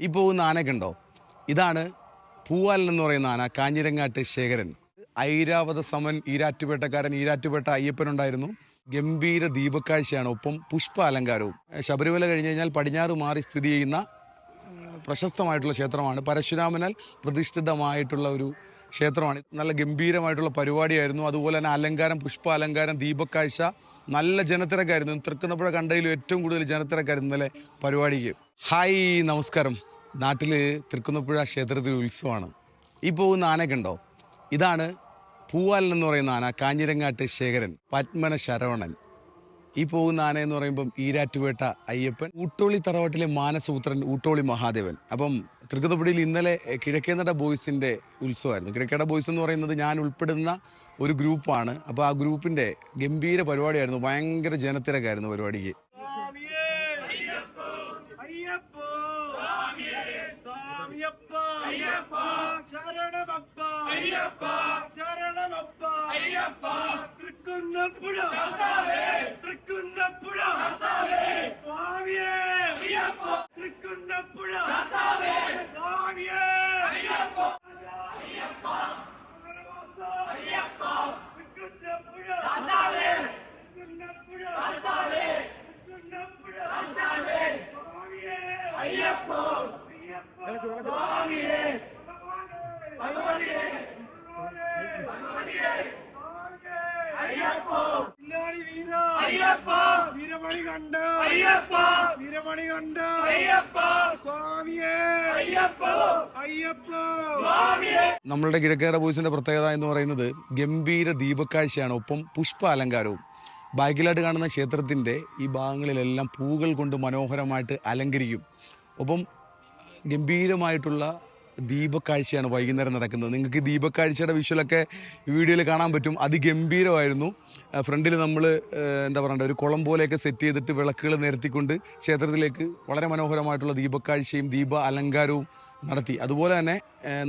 ഈ പോകുന്ന ആനയൊക്കെ ഉണ്ടോ ഇതാണ് പൂവാലൻ എന്ന് പറയുന്ന ആന കാഞ്ഞിരങ്ങാട്ട് ശേഖരൻ. ഐരാവത സമൻ ഈരാറ്റുപേട്ടക്കാരൻ ഈരാറ്റുപേട്ട അയ്യപ്പനുണ്ടായിരുന്നു. ഗംഭീര ദീപക്കാഴ്ചയാണ് ഒപ്പം പുഷ്പ അലങ്കാരവും ശബരിമല കഴിഞ്ഞ് കഴിഞ്ഞാൽ പടിഞ്ഞാറ് മാറി സ്ഥിതി ചെയ്യുന്ന പ്രശസ്തമായിട്ടുള്ള ക്ഷേത്രമാണ്. പരശുരാമനാൽ പ്രതിഷ്ഠിതമായിട്ടുള്ള ഒരു ക്ഷേത്രമാണ്. നല്ല ഗംഭീരമായിട്ടുള്ള പരിപാടിയായിരുന്നു. അതുപോലെ തന്നെ അലങ്കാരം പുഷ്പ അലങ്കാരം ദീപക്കാഴ്ച നല്ല ജനത്തിരക്കായിരുന്നു. തൃക്കുന്നപ്പുഴ കണ്ടതിലും ഏറ്റവും കൂടുതൽ ജനത്തിരക്കായിരുന്നു ഇന്നലെ പരിപാടിക്ക്. ഹായ് നമസ്കാരം. നാട്ടിൽ തൃക്കുന്നപ്പുഴ ക്ഷേത്രത്തിൽ ഉത്സവമാണ്. ഈ പോകുന്ന ആനയൊക്കെ ഉണ്ടോ? ഇതാണ് പൂവാലൻ എന്ന് പറയുന്ന ആന കാഞ്ഞിരങ്ങാട്ട് ശേഖരൻ പത്മന ശരവണൻ. ഈ പോകുന്ന ആന എന്ന് പറയുമ്പം ഈരാറ്റുപേട്ട അയ്യപ്പൻ ഊട്ടോളി തറവാട്ടിലെ മാനസപുത്രൻ ഊട്ടോളി മഹാദേവൻ. അപ്പം തൃക്കുന്നപ്പുഴയിൽ ഇന്നലെ കിഴക്കേനട ബോയ്സിന്റെ ഉത്സവമായിരുന്നു. കിഴക്കേട ബോയ്സ് എന്ന് പറയുന്നത് ഞാൻ ഉൾപ്പെടുന്ന ഒരു ഗ്രൂപ്പാണ്. അപ്പോൾ ആ ഗ്രൂപ്പിന്റെ ഗംഭീര പരിപാടിയായിരുന്നു. ഭയങ്കര ജനത്തിരക്കായിരുന്നു പരിപാടിക്ക്. സ്വാമിയേ! അയ്യപ്പോ അയ്യപ്പോ സ്വാമിയേ സ്വാമിയപ്പ അയ്യപ്പ ശരണമപ്പ അയ്യപ്പ ശരണമപ്പ അയ്യപ്പ തൃക്കുന്നപ്പുഴ തൃക്കുന്നപ്പുഴ സ്വാമിയേ അയ്യപ്പ തൃക്കുന്നപ്പുഴ സ്വാമിയേ അയ്യപ്പ അയ്യപ്പ അയ്യപ്പ തൃക്കുന്നപ്പുഴ തൃക്കുന്നപ്പുഴ വീരമണി കണ്ട. അയ്യപ്പ. വീരമണി കണ്ട. അയ്യപ്പ. സ്വാമിയേ. അയ്യപ്പ. അയ്യപ്പ. സ്വാമിയേ. നമ്മളുടെ കിഴക്കേറ ബോയ്സിന്റെ പ്രത്യേകത എന്ന് പറയുന്നത് ഗംഭീര ദീപക്കാഴ്ചയാണ് ഒപ്പം പുഷ്പ അലങ്കാരവും ബാക്കിലായിട്ട് കാണുന്ന ക്ഷേത്രത്തിന്റെ ഈ ഭാഗങ്ങളിലെല്ലാം പൂകൾ കൊണ്ട് മനോഹരമായിട്ട് അലങ്കരിക്കും. ഒപ്പം ഗംഭീരമായിട്ടുള്ള ദീപക്കാഴ്ചയാണ് വൈകുന്നേരം നടക്കുന്നത്. നിങ്ങൾക്ക് ദീപക്കാഴ്ചയുടെ വിഷ്വലൊക്കെ വീഡിയോയിൽ കാണാൻ പറ്റും. അതിഗംഭീരമായിരുന്നു. ഫ്രണ്ടിൽ നമ്മൾ എന്താ പറയണ്ട ഒരു കുളം പോലെയൊക്കെ സെറ്റ് ചെയ്തിട്ട് വിളക്കുകൾ നിരത്തിക്കൊണ്ട് ക്ഷേത്രത്തിലേക്ക് വളരെ മനോഹരമായിട്ടുള്ള ദീപക്കാഴ്ചയും ദീപ അലങ്കാരവും നടത്തി. അതുപോലെ തന്നെ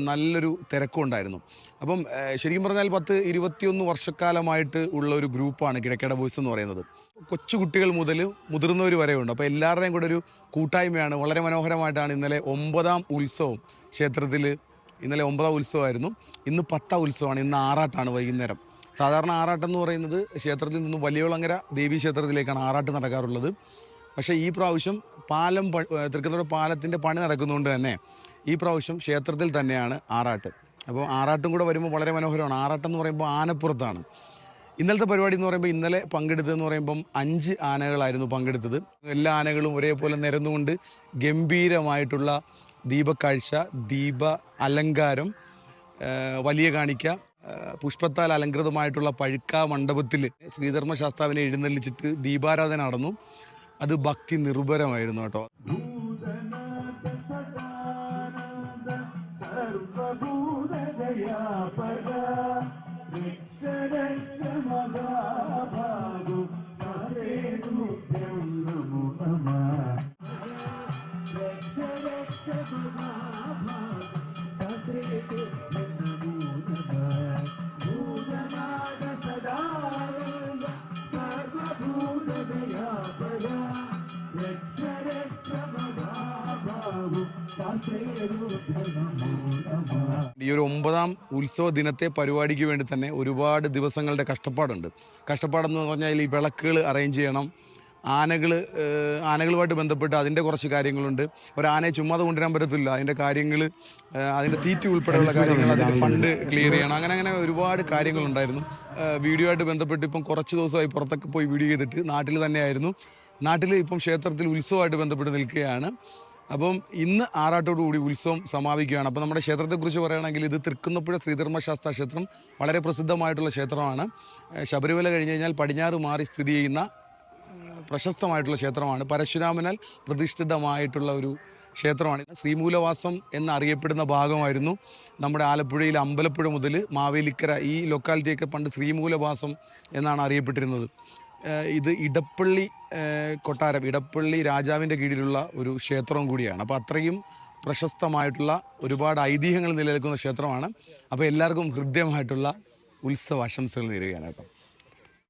നല്ലൊരു തിരക്കും ഉണ്ടായിരുന്നു. അപ്പം ശരിക്കും പറഞ്ഞാൽ പത്ത് ഇരുപത്തിയൊന്ന് വർഷക്കാലമായിട്ട് ഉള്ള ഒരു ഗ്രൂപ്പാണ് കിഴക്കേട ബോയ്സ് എന്ന് പറയുന്നത്. കൊച്ചു കുട്ടികൾ മുതൽ മുതിർന്നവർ വരെയുണ്ട്. അപ്പോൾ എല്ലാവരുടെയും കൂടെ ഒരു കൂട്ടായ്മയാണ്. വളരെ മനോഹരമായിട്ടാണ് ഇന്നലെ ഒമ്പതാം ഉത്സവം ക്ഷേത്രത്തിൽ ഇന്നലെ ഒമ്പതാം ഉത്സവമായിരുന്നു. ഇന്ന് പത്താം ഉത്സവമാണ്. ഇന്ന് ആറാട്ടാണ് വൈകുന്നേരം. സാധാരണ ആറാട്ടം എന്ന് പറയുന്നത് ക്ഷേത്രത്തിൽ നിന്നും വലിയകുളങ്ങര ദേവീ ക്ഷേത്രത്തിലേക്കാണ് ആറാട്ട് നടക്കാറുള്ളത്. പക്ഷേ ഈ പ്രാവശ്യം പാലം തൃക്കുന്നൂർ പാലത്തിന്റെ പണി നടക്കുന്നതുകൊണ്ട് തന്നെ ഈ പ്രാവശ്യം ക്ഷേത്രത്തിൽ തന്നെയാണ് ആറാട്ട്. അപ്പോൾ ആറാട്ടും കൂടെ വരുമ്പോൾ വളരെ മനോഹരമാണ്. ആറാട്ടം എന്ന് പറയുമ്പോൾ ആനപ്പുറത്താണ്. ഇന്നലത്തെ പരിപാടി എന്ന് പറയുമ്പോൾ ഇന്നലെ പങ്കെടുത്തതെന്ന് പറയുമ്പം അഞ്ച് ആനകളായിരുന്നു പങ്കെടുത്തത്. എല്ലാ ആനകളും ഒരേപോലെ നിരന്നുകൊണ്ട് ഗംഭീരമായിട്ടുള്ള ദീപക്കാഴ്ച ദീപ അലങ്കാരം വലിയ കാണിക്ക പുഷ്പത്താൽ അലങ്കൃതമായിട്ടുള്ള പഴുക്ക മണ്ഡപത്തിൽ ശ്രീധർമ്മശാസ്താവിനെ എഴുന്നള്ളിച്ചിട്ട് ദീപാരാധന നടന്നു. അത് ഭക്തി നിർഭരമായിരുന്നു കേട്ടോ. ഈ ഒരു ഒമ്പതാം ഉത്സവ ദിനത്തെ പരിപാടിക്ക് വേണ്ടി തന്നെ ഒരുപാട് ദിവസങ്ങളുടെ കഷ്ടപ്പാടുണ്ട്. കഷ്ടപ്പാടെന്ന് പറഞ്ഞാൽ ഈ വിളക്കുകൾ അറേഞ്ച് ചെയ്യണം. ആനകൾ ആനകളുമായിട്ട് ബന്ധപ്പെട്ട് അതിന്റെ കുറച്ച് കാര്യങ്ങളുണ്ട്. ഒരു ആനയെ ചുമ്മാതെ കൊണ്ടുവരാൻ പറ്റത്തില്ല. അതിന്റെ കാര്യങ്ങൾ അതിന്റെ തീറ്റ ഉൾപ്പെടെയുള്ള കാര്യങ്ങൾ അതിന്റെ ഫണ്ട് ക്ലിയർ ചെയ്യണം. അങ്ങനെ അങ്ങനെ ഒരുപാട് കാര്യങ്ങളുണ്ടായിരുന്നു. വീഡിയോ ആയിട്ട് ബന്ധപ്പെട്ട് ഇപ്പം കുറച്ച് ദിവസമായി പുറത്തൊക്കെ പോയി വീഡിയോ ചെയ്തിട്ട് നാട്ടിൽ തന്നെയായിരുന്നു. നാട്ടിൽ ഇപ്പം ക്ഷേത്രത്തിൽ ഉത്സവമായിട്ട് ബന്ധപ്പെട്ട് നിൽക്കുകയാണ്. അപ്പം ഇന്ന് ആറാട്ടോടുകൂടി ഉത്സവം സമാപിക്കുകയാണ്. അപ്പം നമ്മുടെ ക്ഷേത്രത്തെക്കുറിച്ച് പറയുകയാണെങ്കിൽ ഇത് തൃക്കുന്നപ്പുഴ ശ്രീധർമ്മശാസ്ത്ര ക്ഷേത്രം വളരെ പ്രസിദ്ധമായിട്ടുള്ള ക്ഷേത്രമാണ്. ശബരിമല കഴിഞ്ഞ് കഴിഞ്ഞാൽ പടിഞ്ഞാറ് മാറി സ്ഥിതി ചെയ്യുന്ന പ്രശസ്തമായിട്ടുള്ള ക്ഷേത്രമാണ്. പരശുരാമനാൽ പ്രതിഷ്ഠിതമായിട്ടുള്ള ഒരു ക്ഷേത്രമാണ്. ശ്രീമൂലവാസം എന്നറിയപ്പെടുന്ന ഭാഗമായിരുന്നു നമ്മുടെ ആലപ്പുഴയിൽ അമ്പലപ്പുഴ മുതൽ മാവേലിക്കര ഈ ലൊക്കാലിറ്റിയൊക്കെ പണ്ട് ശ്രീമൂലവാസം എന്നാണ് അറിയപ്പെട്ടിരുന്നത്. ഇത് ഇടപ്പള്ളി കൊട്ടാരം ഇടപ്പള്ളി രാജാവിന്റെ കീഴിലുള്ള ഒരു ക്ഷേത്രവും കൂടിയാണ്. അപ്പോൾ അത്രയും പ്രശസ്തമായിട്ടുള്ള ഒരുപാട് ഐതിഹ്യങ്ങൾ നിലനിൽക്കുന്ന ക്ഷേത്രമാണ്. അപ്പോൾ എല്ലാവർക്കും ഹൃദ്യമായിട്ടുള്ള ഉത്സവ ആശംസകൾ നേരുകയാണ് കേട്ടോ.